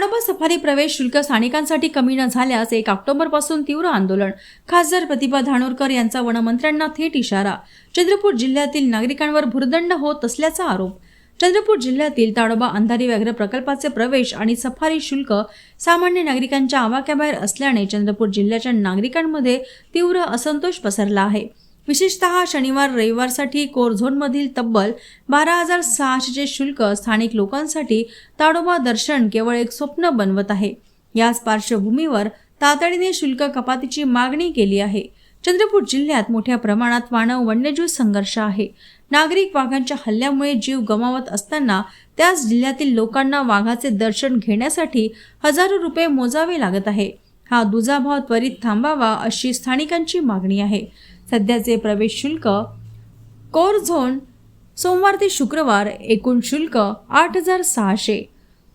Tadoba safari प्रवेश शुल्क स्थानिकांसाठी कमी न झाल्यास एक ऑक्टोबरपासून तीव्र आंदोलन. खासदार प्रतिभा धानोरकर यांचा वनमंत्र्यांना थेट इशारा. चंद्रपूर जिल्ह्यातील नागरिकांवर भुर्दंड होत असल्याचा आरोप. चंद्रपूर जिल्ह्यातील ताडोबा अंधारी व्याघ्र प्रकल्पाचे प्रवेश आणि सफारी शुल्क सामान्य नागरिकांच्या आवाक्याबाहेर असल्याने चंद्रपूर जिल्ह्याच्या नागरिकांमध्ये तीव्र असंतोष पसरला आहे. विशेषतः शनिवार रविवारसाठी कोर झोनमधील तब्बल बारा हजार सहाशेचे शुल्क स्थानिक लोकांसाठी ताडोबा दर्शन केवळ एक स्वप्न बनवत आहे. याच पार्श्वभूमीवर तातडीने शुल्क कपातीची मागणी केली आहे. चंद्रपूर जिल्ह्यात मोठ्या प्रमाणात मानव वन्यजीव संघर्ष आहे. नागरिक वाघांच्या हल्ल्यामुळे जीव गमावत असताना त्याच जिल्ह्यातील लोकांना वाघाचे दर्शन घेण्यासाठी हजारो रुपये मोजावे लागत आहे. हा दुजाभाव त्वरित थांबावा अशी स्थानिकांची मागणी आहे. सध्याचे प्रवेश शुल्क कोर झोन सोमवार ते शुक्रवार एकूण शुल्क आठ हजार सहाशे.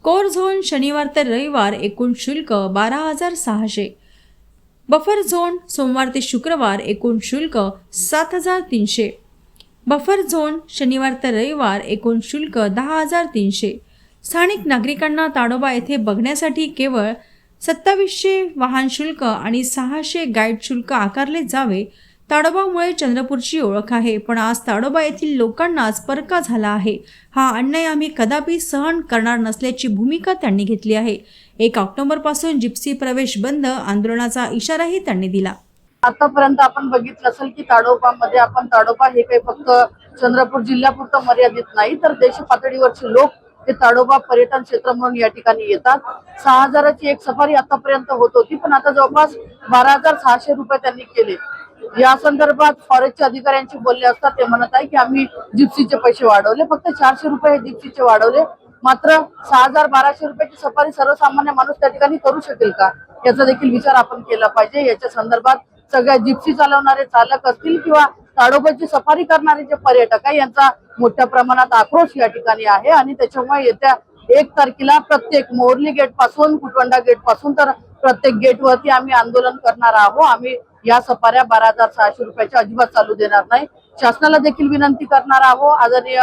कोर झोन शनिवार ते रविवार एकूण शुल्क बारा हजार सहाशे. बफर झोन सोमवार ते शुक्रवार एकूण शुल्क सात हजार तीनशे. बफर झोन शनिवार ते रविवार एकूण शुल्क दहा हजार तीनशे. स्थानिक नागरिकांना ताडोबा येथे बघण्यासाठी केवळ सत्तावीसशे वाहन शुल्क आणि सहाशे गाईड शुल्क आकारले जावे ताडोबामुळे चंद्रपूरची ओळख आहे पण आज ताडोबा येथील लोकांनाच परका झाला आहे. हा अन्याय आम्ही कदापि सहन करणार नसल्याची भूमिका त्यांनी घेतली आहे. एक ऑक्टोबरपासून जिप्सी प्रवेश बंद आंदोलनाचा इशाराही त्यांनी दिला. आतापर्यंत आपण बघितलं असेल की ताडोबामध्ये आपण ताडोबा हे काही फक्त चंद्रपूर जिल्ह्यापुरतं मर्यादित नाही तर देश पातळीवरचे लोक ते ताडोबा पर्यटन क्षेत्र म्हणून या ठिकाणी येतात. सहा हजाराची एक सफारी आतापर्यंत होत होती पण आता जवळपास बारा हजार सहाशे रुपये त्यांनी केले. या संदर्भात फॉरेस्टचे अधिकाऱ्यांशी बोलले असता ते म्हणत आहे की आम्ही जिप्सीचे पैसे वाढवले फक्त चारशे रुपये हे जिप्सीचे वाढवले. मात्र सहा हजार बाराशे रुपयाची सफारी सर्वसामान्य माणूस त्या ठिकाणी करू शकेल का? याचा देखील विचार आपण केला पाहिजे. याच्या संदर्भात सगळ्या जिप्सी चालवणारे चालक असतील किंवा ताडोबाची सफारी करणारे जे पर्यटक आहे यांचा मोठ्या प्रमाणात आक्रोश या ठिकाणी आहे आणि त्याच्यामुळे येत्या एक तारखेला प्रत्येक मोरली गेटपासून कुटवंडा गेटपासून तर प्रत्येक गेट वरती आम्ही आंदोलन करणार आहोत. आम्ही या सफाऱ्या बारा हजार सहाशे रुपयाच्या अजिबात चालू देणार नाही. शासनाला देखील विनंती करणार आहोत. आदरणीय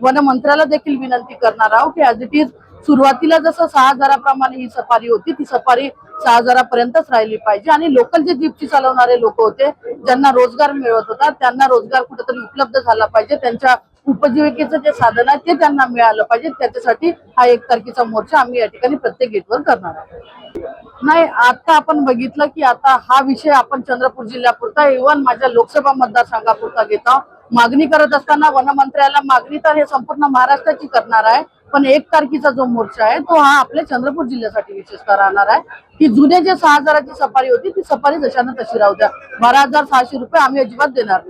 वनमंत्र्याला देखील विनंती करणार आहोत की ऍज इट इज सुरुवातीला जसं सहा हजाराप्रमाणे ही सफारी होती ती सफारी सहा हजारापर्यंतच राहिली पाहिजे. आणि लोकल जे जीपची चालवणारे लोक होते ज्यांना रोजगार मिळत होता त्यांना रोजगार कुठेतरी उपलब्ध झाला पाहिजे. त्यांच्या उपजीविकेचं जे साधन आहे ते त्यांना मिळालं पाहिजे. त्याच्यासाठी हा एक तारखेचा मोर्चा आम्ही या ठिकाणी प्रत्येक गेटवर करणार आहोत. नाही आता आपण बघितलं की आता हा विषय आपण चंद्रपूर जिल्ह्यापुरता इव्हन माझ्या लोकसभा मतदारसंघापुरता घेत. आहोत मागणी करत असताना वनमंत्र्याला मागणी तर हे संपूर्ण महाराष्ट्राची करणार आहे. पण एक तारखेचा जो मोर्चा आहे तो हा आपल्या चंद्रपूर जिल्ह्यासाठी विशेषतः राहणार आहे. की जुने जे सहा हजाराची सफारी होती ती सफारी जशानं तशी राहू द्या. बारा हजार सहाशे रुपये आम्ही अजिबात देणार नाही.